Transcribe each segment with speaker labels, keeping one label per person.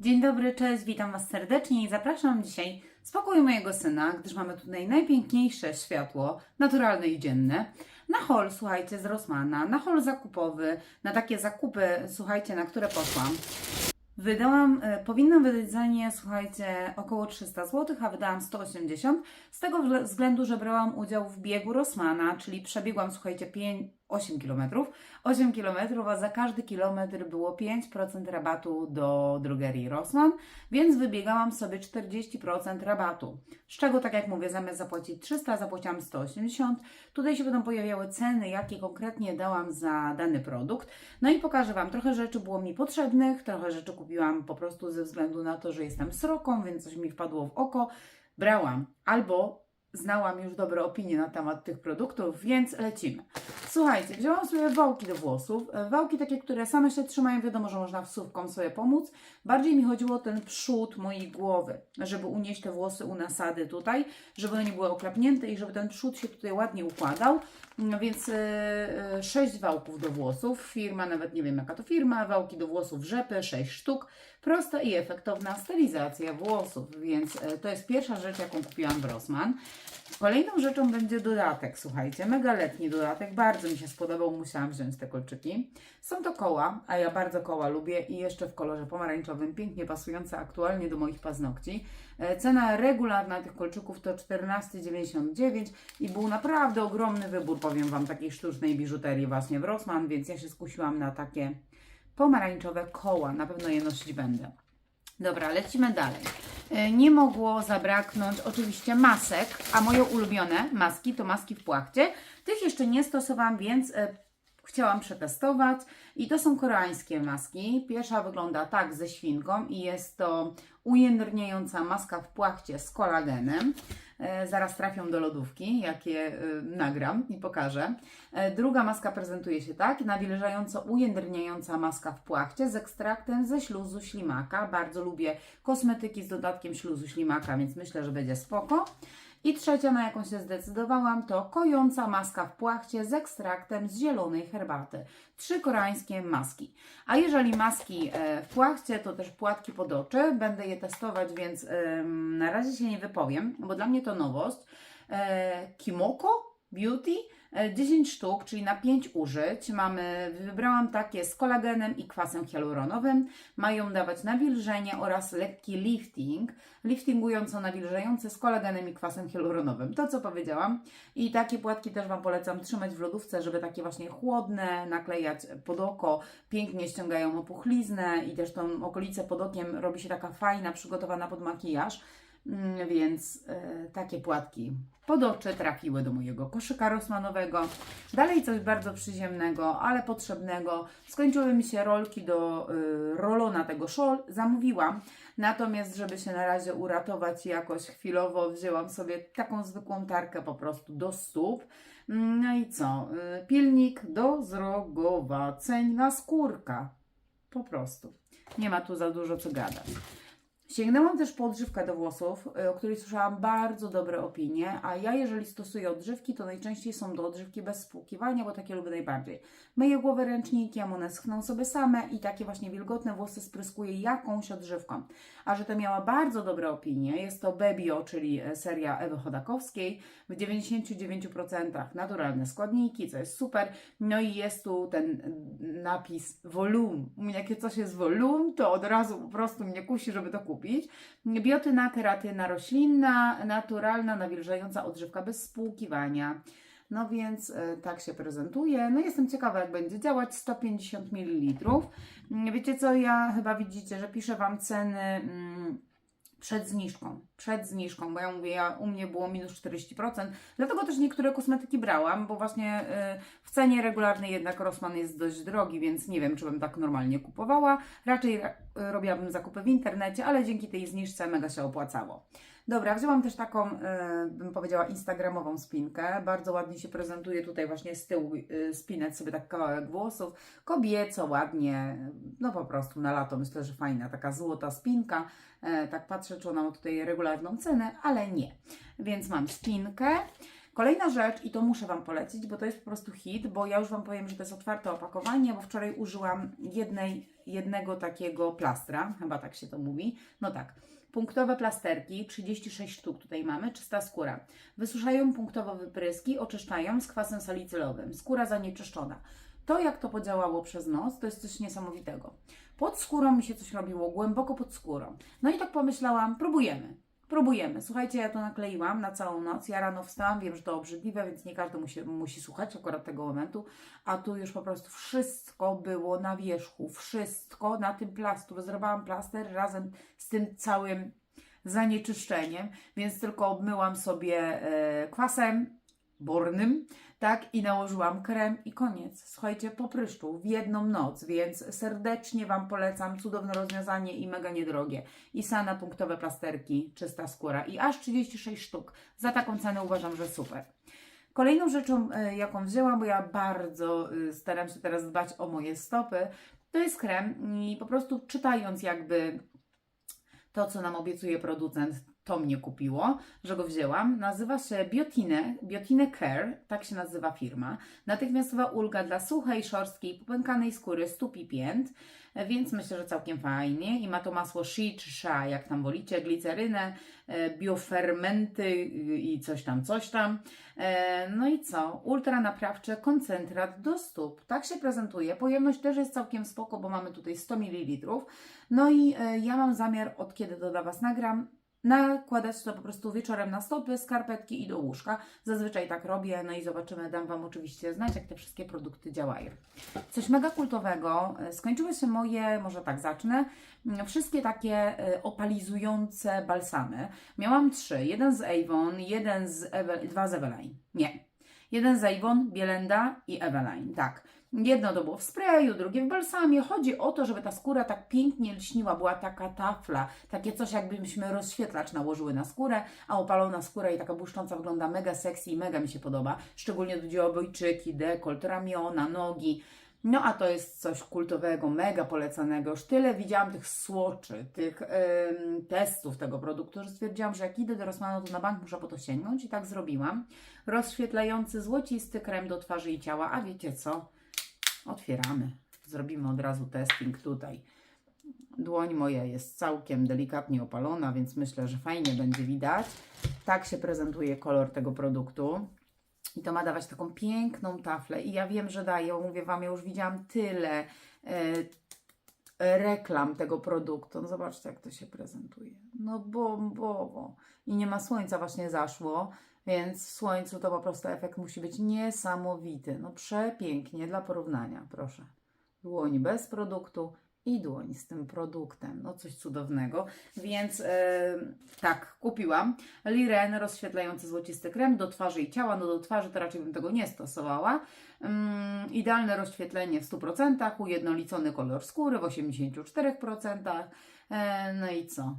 Speaker 1: Dzień dobry, cześć, witam Was serdecznie i zapraszam dzisiaj z pokoju mojego syna, gdyż mamy tutaj najpiękniejsze światło, naturalne i dzienne, na hol, słuchajcie, z Rossmana, na hol zakupowy, na takie zakupy, słuchajcie, na które poszłam. Wydałam, e, powinnam wydać za nie, słuchajcie, około 300 zł, a wydałam 180, z tego względu, że brałam udział w biegu Rossmana, czyli przebiegłam, słuchajcie, 5, 8 km, 8 km, a za każdy kilometr było 5% rabatu do drogerii Rossmann, więc wybiegałam sobie 40% rabatu. Z czego, tak jak mówię, zamiast zapłacić 300, zapłaciłam 180. Tutaj się będą pojawiały ceny, jakie konkretnie dałam za dany produkt. No i pokażę Wam, trochę rzeczy było mi potrzebnych, trochę rzeczy kupiłam po prostu ze względu na to, że jestem sroką, więc coś mi wpadło w oko. Brałam albo znałam już dobre opinie na temat tych produktów, więc lecimy. Słuchajcie, wzięłam sobie wałki do włosów. E, Wałki takie, które same się trzymają, wiadomo, że można wsówką sobie pomóc. Bardziej mi chodziło o ten przód mojej głowy, żeby unieść te włosy u nasady tutaj, żeby one nie były oklapnięte i żeby ten przód się tutaj ładnie układał. No więc e, e, sześć wałków do włosów. Firma, nawet nie wiem jaka to firma, wałki do włosów rzepy, sześć sztuk. Prosta i efektowna stylizacja włosów, więc e, to jest pierwsza rzecz, jaką kupiłam w Rossmann. Kolejną rzeczą będzie dodatek, słuchajcie, mega letni dodatek, bardzo mi się spodobał, musiałam wziąć te kolczyki. Są to koła, a ja bardzo koła lubię i jeszcze w kolorze pomarańczowym, pięknie pasujące aktualnie do moich paznokci. E, Cena regularna tych kolczyków to 14,99 i był naprawdę ogromny wybór, powiem Wam, takiej sztucznej biżuterii właśnie w Rossmann, więc ja się skusiłam na takie pomarańczowe koła, na pewno je nosić będę. Dobra, lecimy dalej. E, Nie mogło zabraknąć oczywiście masek, a moje ulubione maski to maski w płachcie. Tych jeszcze nie stosowałam, więc e, chciałam przetestować. I to są koreańskie maski. Pierwsza wygląda tak ze świnką i jest to ujędrniająca maska w płachcie z kolagenem. E, Zaraz trafią do lodówki, jak je e, nagram i pokażę. E, Druga maska prezentuje się tak, nawilżająco ujędrniająca maska w płachcie z ekstraktem ze śluzu ślimaka. Bardzo lubię kosmetyki z dodatkiem śluzu ślimaka, więc myślę, że będzie spoko. I trzecia, na jaką się zdecydowałam, to kojąca maska w płachcie z ekstraktem z zielonej herbaty. Trzy koreańskie maski. A jeżeli maski e, w płachcie, to też płatki pod oczy. Będę je testować, więc na razie się nie wypowiem, bo dla mnie to nowość. E, Kimoko Beauty 10 sztuk, czyli na 5 użyć. Mamy, wybrałam takie z kolagenem i kwasem hialuronowym. Mają dawać nawilżenie oraz lekki lifting, liftingująco-nawilżający z kolagenem i kwasem hialuronowym. To, co powiedziałam. I takie płatki też Wam polecam trzymać w lodówce, żeby takie właśnie chłodne naklejać pod oko. Pięknie ściągają opuchliznę i też tą okolicę pod okiem robi się taka fajna, przygotowana pod makijaż. Mm, Więc e, takie płatki pod oczy trafiły do mojego koszyka rosmanowego. Dalej coś bardzo przyziemnego, ale potrzebnego. Skończyły mi się rolki do y, rolona tego szol. Zamówiłam. Natomiast, żeby się na razie uratować jakoś chwilowo, wzięłam sobie taką zwykłą tarkę po prostu do stóp. Mm, No i co? Y, Pilnik do zrogowaceń na skórka. Po prostu. Nie ma tu za dużo co gadać. Sięgnęłam też po odżywkę do włosów, y, o której słyszałam bardzo dobre opinie, a ja jeżeli stosuję odżywki, to najczęściej są do odżywki bez spłukiwania, bo takie lubię najbardziej. Myję głowę ręcznikiem, one schną sobie same i takie właśnie wilgotne włosy spryskuję jakąś odżywką. A że to miała bardzo dobre opinie, jest to Bebio, czyli e, seria Ewy Chodakowskiej, w 99% naturalne składniki, co jest super. No i jest tu ten napis volum. U mnie jakie coś jest volum, to od razu po prostu mnie kusi, żeby to kupić. Biotyna, keratyna roślinna, naturalna, nawilżająca odżywka bez spłukiwania. No więc e, tak się prezentuje. No jestem ciekawa, jak będzie działać. 150 ml. Wiecie co, ja chyba widzicie, że piszę Wam ceny mm, przed zniżką. Przed zniżką, bo ja mówię, ja, u mnie było minus 40%. Dlatego też niektóre kosmetyki brałam, bo właśnie y, w cenie regularnej jednak Rossmann jest dość drogi, więc nie wiem, czy bym tak normalnie kupowała. Raczej y, robiłabym zakupy w internecie, ale dzięki tej zniżce mega się opłacało. Dobra, wzięłam też taką, y, bym powiedziała, instagramową spinkę. Bardzo ładnie się prezentuje tutaj właśnie z tyłu y, spinać sobie tak kawałek włosów. Kobieco, ładnie, no po prostu na lato myślę, że fajna taka złota spinka. E, tak patrzę, czy ona ma tutaj regularną cenę, ale nie. Więc mam spinkę. Kolejna rzecz, i to muszę Wam polecić, bo to jest po prostu hit, bo ja już Wam powiem, że to jest otwarte opakowanie, bo wczoraj użyłam jednej, jednego takiego plastra, chyba tak się to mówi. No tak. Punktowe plasterki, 36 sztuk tutaj mamy, czysta skóra. Wysuszają punktowo wypryski, oczyszczają z kwasem salicylowym. Skóra zanieczyszczona. To, jak to podziałało przez noc, to jest coś niesamowitego. Pod skórą mi się coś robiło, głęboko pod skórą. No i tak pomyślałam, próbujemy. Próbujemy. Słuchajcie, ja to nakleiłam na całą noc. Ja rano wstałam, wiem, że to obrzydliwe, więc nie każdy musi, musi słuchać akurat tego momentu. A tu już po prostu wszystko było na wierzchu. Wszystko na tym plastu. Rozrywałam plaster razem z tym całym zanieczyszczeniem, więc tylko obmyłam sobie e, kwasem bornym, tak, i nałożyłam krem i koniec. Słuchajcie, po pryszczu w jedną noc, więc serdecznie Wam polecam, cudowne rozwiązanie i mega niedrogie. I sana punktowe plasterki, czysta skóra i aż 36 sztuk. Za taką cenę uważam, że super. Kolejną rzeczą, e, jaką wzięłam, bo ja bardzo e, staram się teraz dbać o moje stopy, to jest krem i po prostu czytając jakby to, co nam obiecuje producent, to mnie kupiło, że go wzięłam. Nazywa się Biotine, Biotine Care, tak się nazywa firma. Natychmiastowa ulga dla suchej, szorstkiej, popękanej skóry stóp i pięt, więc myślę, że całkiem fajnie. I ma to masło shea czy sha, jak tam wolicie, glicerynę, e, biofermenty y, i coś tam, coś tam. E, No i co? Ultra naprawcze koncentrat do stóp. Tak się prezentuje. Pojemność też jest całkiem spoko, bo mamy tutaj 100 ml. No i e, ja mam zamiar, od kiedy to dla Was nagram, nakładać to po prostu wieczorem na stopy, skarpetki i do łóżka. Zazwyczaj tak robię, no i zobaczymy, dam Wam oczywiście znać, jak te wszystkie produkty działają. Coś mega kultowego. E, Skończyły się moje, może tak zacznę, mm, wszystkie takie e, opalizujące balsamy. Miałam trzy. Jeden z Avon, jeden z Eve- dwa z Eveline. Nie. Jeden z Avon, Bielenda i Eveline. Tak. Jedno to było w sprayu, drugie w balsamie. Chodzi o to, żeby ta skóra tak pięknie lśniła, była taka tafla, takie coś jakbyśmy rozświetlacz nałożyły na skórę, a opalona skóra i taka błyszcząca wygląda mega sexy i mega mi się podoba. Szczególnie chodzi o obojczyki, dekolt, ramiona, nogi. No a to jest coś kultowego, mega polecanego. Już tyle widziałam tych słoczy, tych em, testów tego produktu, że stwierdziłam, że jak idę do Rossmana, to na bank muszę po to sięgnąć i tak zrobiłam. Rozświetlający złocisty krem do twarzy i ciała, a wiecie co? Otwieramy. Zrobimy od razu testing tutaj. Dłoń moja jest całkiem delikatnie opalona, więc myślę, że fajnie będzie widać. Tak się prezentuje kolor tego produktu. I to ma dawać taką piękną taflę. I ja wiem, że dają. Mówię Wam, ja już widziałam tyle e, reklam tego produktu. No zobaczcie, jak to się prezentuje. No bombowo. I nie ma słońca, właśnie zaszło. Więc w słońcu to po prostu efekt musi być niesamowity. No przepięknie dla porównania, proszę. Dłoń bez produktu i dłoń z tym produktem. No coś cudownego. Więc e, tak, kupiłam. Liren rozświetlający złocisty krem do twarzy i ciała. No do twarzy to raczej bym tego nie stosowała. Mm, idealne rozświetlenie w 100%, ujednolicony kolor skóry w 84%. E, no i co?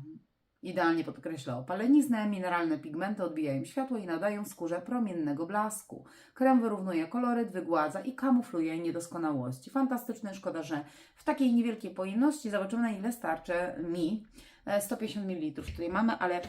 Speaker 1: Idealnie podkreśla opaleniznę, mineralne pigmenty odbijają światło i nadają skórze promiennego blasku. Krem wyrównuje koloryt, wygładza i kamufluje niedoskonałości. Fantastyczne, szkoda, że w takiej niewielkiej pojemności zobaczymy na ile starczy mi. E, 150 ml tutaj mamy, ale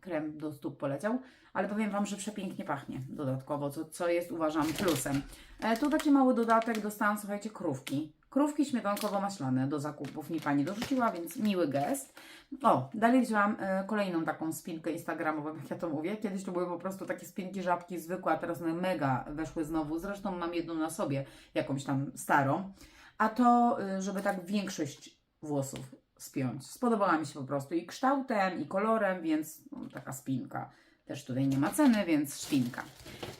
Speaker 1: krem do stóp poleciał, ale powiem Wam, że przepięknie pachnie dodatkowo, co, co jest uważam plusem. E, tu taki mały dodatek dostałam, słuchajcie, krówki. Krówki śmietankowo-maślane do zakupów mi Pani dorzuciła, więc miły gest. O, dalej wzięłam e, kolejną taką spinkę instagramową, jak ja to mówię. Kiedyś to były po prostu takie spinki żabki zwykłe, a teraz one mega weszły znowu. Zresztą mam jedną na sobie, jakąś tam starą. A to, y, żeby tak większość włosów spiąć. Spodobała mi się po prostu i kształtem, i kolorem, więc no, taka spinka. Też tutaj nie ma ceny, więc szpinka.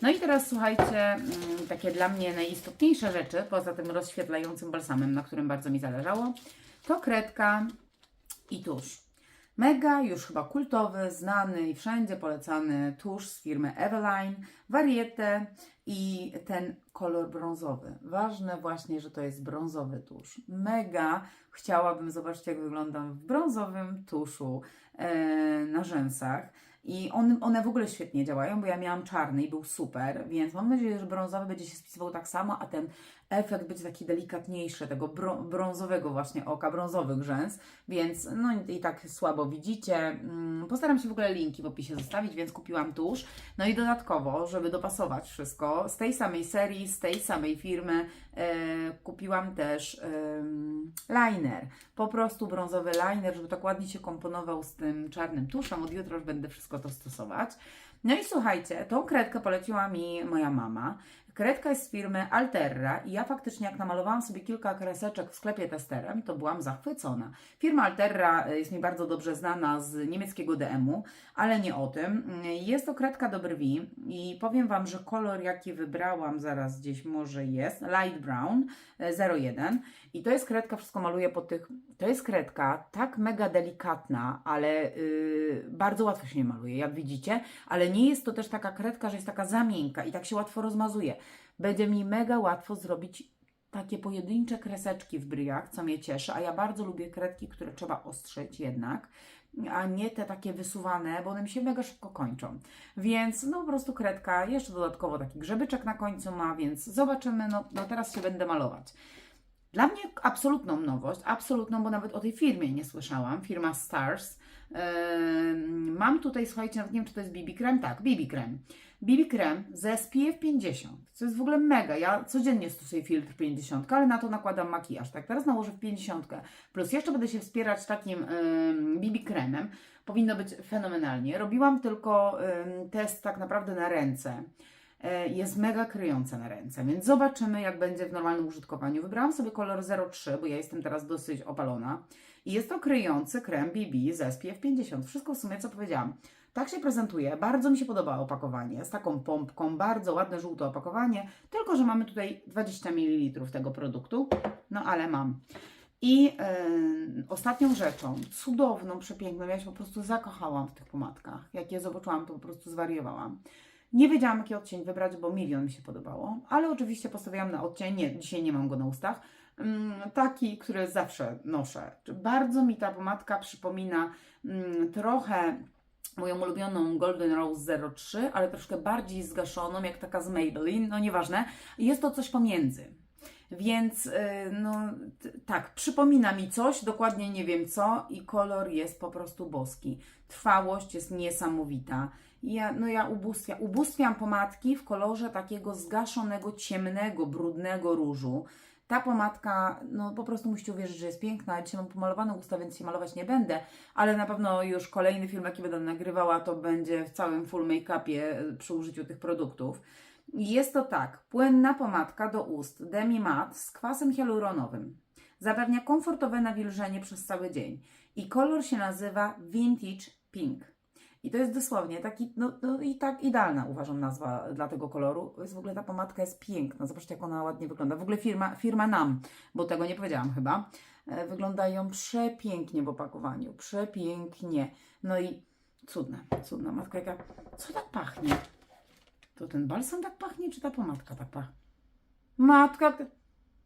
Speaker 1: No i teraz słuchajcie, mm, takie dla mnie najistotniejsze rzeczy, poza tym rozświetlającym balsamem, na którym bardzo mi zależało, to kredka i tusz. Mega, już chyba kultowy, znany i wszędzie polecany tusz z firmy Eveline, Variete i ten kolor brązowy. Ważne właśnie, że to jest brązowy tusz. Mega chciałabym zobaczyć, jak wyglądam w brązowym tuszu e, na rzęsach. I on, one w ogóle świetnie działają, bo ja miałam czarny i był super, więc mam nadzieję, że brązowy będzie się spisywał tak samo, a ten efekt będzie taki delikatniejszy, tego brą- brązowego właśnie oka, brązowych rzęs, więc no i tak słabo widzicie. Mm, Postaram się w ogóle linki w opisie zostawić, więc kupiłam tusz. No i dodatkowo, żeby dopasować wszystko, z tej samej serii, z tej samej firmy e, kupiłam też em, liner. Po prostu brązowy liner, żeby tak ładnie się komponował z tym czarnym tuszem. Od jutra już będę wszystko to stosować. No i słuchajcie, tą kredkę poleciła mi moja mama. Kredka jest z firmy Alterra i ja faktycznie jak namalowałam sobie kilka kreseczek w sklepie testerem, to byłam zachwycona. Firma Alterra y, jest mi bardzo dobrze znana z niemieckiego DM-u, ale nie o tym. Y, Jest to kredka do brwi i powiem Wam, że kolor jaki wybrałam, zaraz gdzieś może jest, light brown y, 01 i to jest kredka, wszystko maluję po tych, to jest kredka tak mega delikatna, ale yy, bardzo łatwo się nie maluje, jak widzicie, ale nie jest to też taka kredka, że jest taka za miękka i tak się łatwo rozmazuje. Będzie mi mega łatwo zrobić takie pojedyncze kreseczki w bryjach, co mnie cieszy, a ja bardzo lubię kredki, które trzeba ostrzyć jednak, a nie te takie wysuwane, bo one mi się mega szybko kończą. Więc no po prostu kredka, jeszcze dodatkowo taki grzebyczek na końcu ma, więc zobaczymy, no, no teraz się będę malować. Dla mnie absolutną nowość, absolutną, bo nawet o tej firmie nie słyszałam, firma Stars. Ym, mam tutaj, słuchajcie, nawet nie wiem, czy to jest BB Krem, tak, BB Krem. BB Krem z SPF 50, co jest w ogóle mega. Ja codziennie stosuję filtr 50, ale na to nakładam makijaż, tak, teraz nałożę w 50, plus jeszcze będę się wspierać takim ym, BB Kremem. Powinno być fenomenalnie. Robiłam tylko ym, test tak naprawdę na ręce e, jest mega kryjąca na ręce, więc zobaczymy, jak będzie w normalnym użytkowaniu. Wybrałam sobie kolor 03, bo ja jestem teraz dosyć opalona. I jest to kryjący krem BB z SPF 50. Wszystko w sumie, co powiedziałam. Tak się prezentuje. Bardzo mi się podoba opakowanie. Z taką pompką, bardzo ładne żółte opakowanie. Tylko, że mamy tutaj 20 ml tego produktu. No ale mam. I yy, ostatnią rzeczą, cudowną, przepiękną, ja się po prostu zakochałam w tych pomadkach. Jak je zobaczyłam, to po prostu zwariowałam. Nie wiedziałam, jaki odcień wybrać, bo milion mi się podobało, ale oczywiście postawiłam na odcień, nie, dzisiaj nie mam go na ustach, mm, taki, który zawsze noszę. Bardzo mi ta pomadka przypomina mm, trochę moją ulubioną Golden Rose 03, ale troszkę bardziej zgaszoną, jak taka z Maybelline, no nieważne. Jest to coś pomiędzy. Więc y, no tak, przypomina mi coś, dokładnie nie wiem co i kolor jest po prostu boski. Trwałość jest niesamowita. Ja, no ja ubóstwiam, ubóstwiam pomadki w kolorze takiego zgaszonego, ciemnego, brudnego różu. Ta pomadka, no po prostu musicie uwierzyć, że jest piękna. Dzisiaj mam pomalowane usta, więc się malować nie będę, ale na pewno już kolejny film, jaki będę nagrywała, to będzie w całym full make-upie y, przy użyciu tych produktów. Jest to tak, płynna pomadka do ust Demi Matte z kwasem hialuronowym. Zapewnia komfortowe nawilżenie przez cały dzień. I kolor się nazywa Vintage Pink. I to jest dosłownie taki, no, no i tak idealna uważam nazwa dla tego koloru. Jest w ogóle ta pomadka jest piękna. Zobaczcie, jak ona ładnie wygląda. W ogóle firma, firma NAM, bo tego nie powiedziałam chyba. E, Wyglądają przepięknie w opakowaniu. Przepięknie. No i cudna, cudna matka. Jaka, co tak pachnie? To ten balsam tak pachnie, czy ta pomadka tak pachnie? Matka,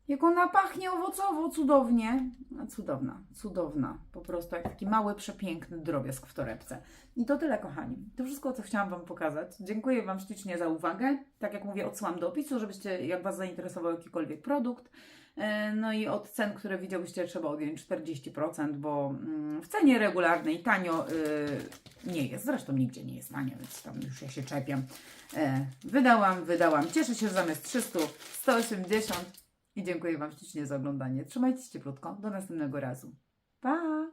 Speaker 1: jak ona pachnie owocowo, cudownie. A, Cudowna, cudowna. Po prostu jak taki mały, przepiękny drobiazg w torebce. I to tyle, kochani. To wszystko, co chciałam Wam pokazać. Dziękuję Wam ślicznie za uwagę. Tak jak mówię, odsyłam do opisu, żebyście, jak Was zainteresował jakikolwiek produkt. E, No i od cen, które widziałyście, trzeba odjąć 40%, bo mm, w cenie regularnej tanio y, nie jest. Zresztą nigdzie nie jest tanio, więc tam już ja się czepiam. E, Wydałam, wydałam. Cieszę się, że zamiast 300, 180. I dziękuję Wam ślicznie za oglądanie. Trzymajcie się cieplutko. Do następnego razu. Pa!